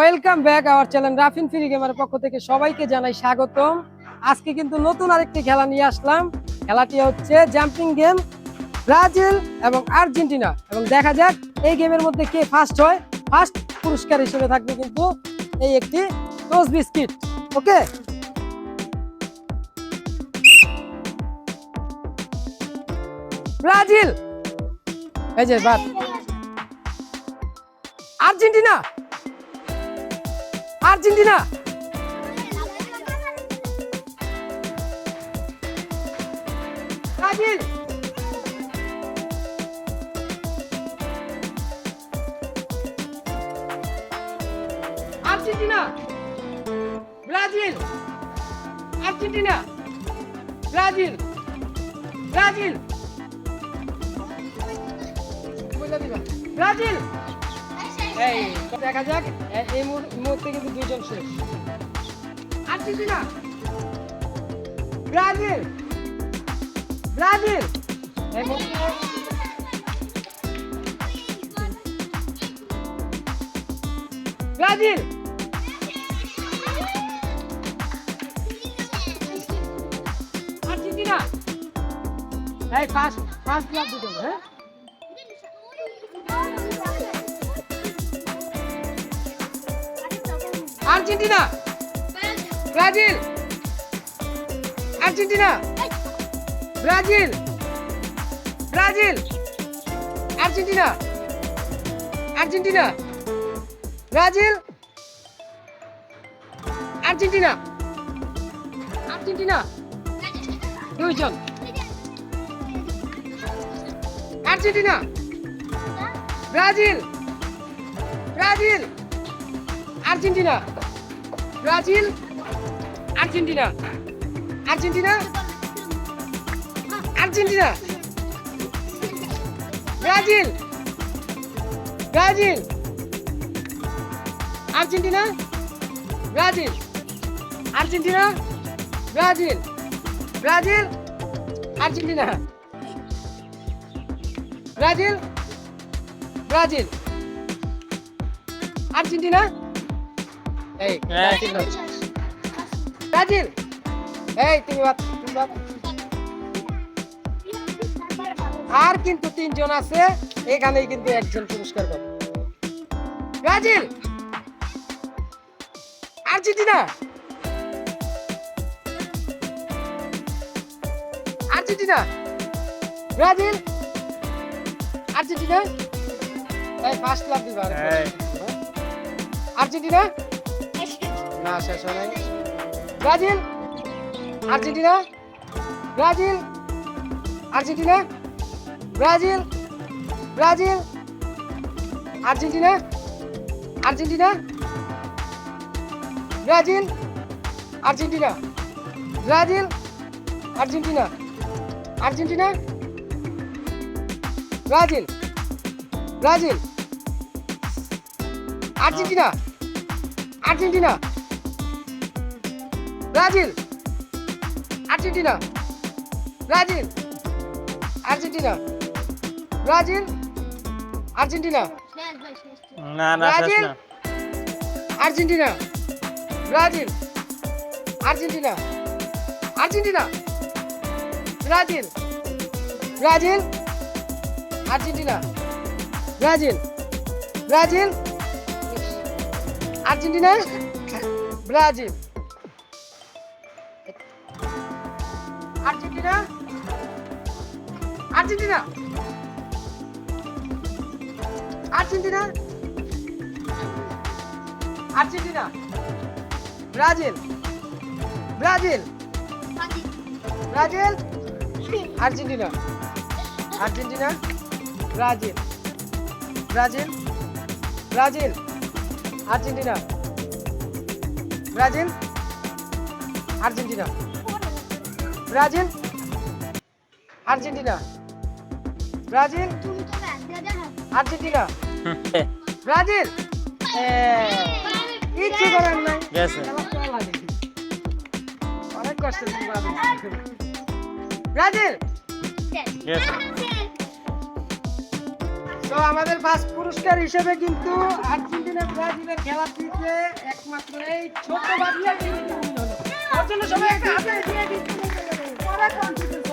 Welcome back our channel Rafin free gamer পক্ষ থেকে সবাইকে জানাই স্বাগতম। আজকে কিন্তু নতুন আরেকটি খেলা নিয়ে আসলাম। খেলাটি হচ্ছে জাম্পিং গেম ব্রাজিল এবং আর্জেন্টিনা এবং দেখা যাক এই গেমের মধ্যে কে ফার্স্ট হয়। ফার্স্ট পুরস্কার হিসেবে থাকবে কিন্তু এই একটি টোস বিস্কিট ওকে ব্রাজিল এই যে বাদ। Argentina Argentina. Brazil. Argentina. Brazil. Argentina. Brazil. Brazil. Brazil. এই, দেখা যাক, এই মুহূর্তে কিন্তু দুইজন শেষ। Argentina Brazil! ব্রাজিল! এই মুহূর্তে ব্রাজিল! আর্জেন্টিনা এই ফার্স্ট ফার্স্ট লাভ দিতে হ্যাঁ? Argentina. Brazil. Argentina. Brazil. Brazil. Argentina. Argentina. Brazil. Argentina. Argentina. দুইজন। Argentina. Brazil. Brazil. Argentina. Brazil, Argentina Argentina Argentina, Brazil Brazil, Argentina Brazil Argentina, Brazil Brazil, Argentina, Brazil Brazil, Argentina এই Brazil না। Brazil এই তুমি বাদ তুমি বাদ আর কিন্তু তিনজন আছে এখানেই কিন্তু একজন পুরস্কার পাবে। Brazil Argentina Argentina Brazil Argentina এই ফার্স্ট লাভ দিবা। আর্জেন্টিনা না, শেষ হয় নাই Brazil, Argentina Brazil Argentina, Brazil Brazil, Argentina Argentina, Brazil Argentina Brazil, Argentina Argentina, Brazil Brazil, Argentina Argentina Brazil. Argentina. Brazil. Argentina. Brazil. Argentina. না না Brazil. Argentina. Brazil. Argentina. Argentina. Brazil. Brazil. Argentina. Brazil. Brazil. Argentina. Brazil. Argentina? Argentina? Argentina? Argentina? Brazil? Brazil? Brazil? Argentina? Argentina? Brazil? Brazil? Brazil? Argentina? Brazil? Argentina? Brazil? Argentina. Brazil? Argentina. Brazil? করার নাই। অনেক কষ্ট Brazil? তো আমাদের first পুরস্কার হিসেবে কিন্তু Argentina ব্রাজিলের খেলা দিতে একমাত্র এই ছোট বাবলিয়া কিন্তু। জন্য সবাই একটা হাতে দিয়ে দিচ্ছি। back on to this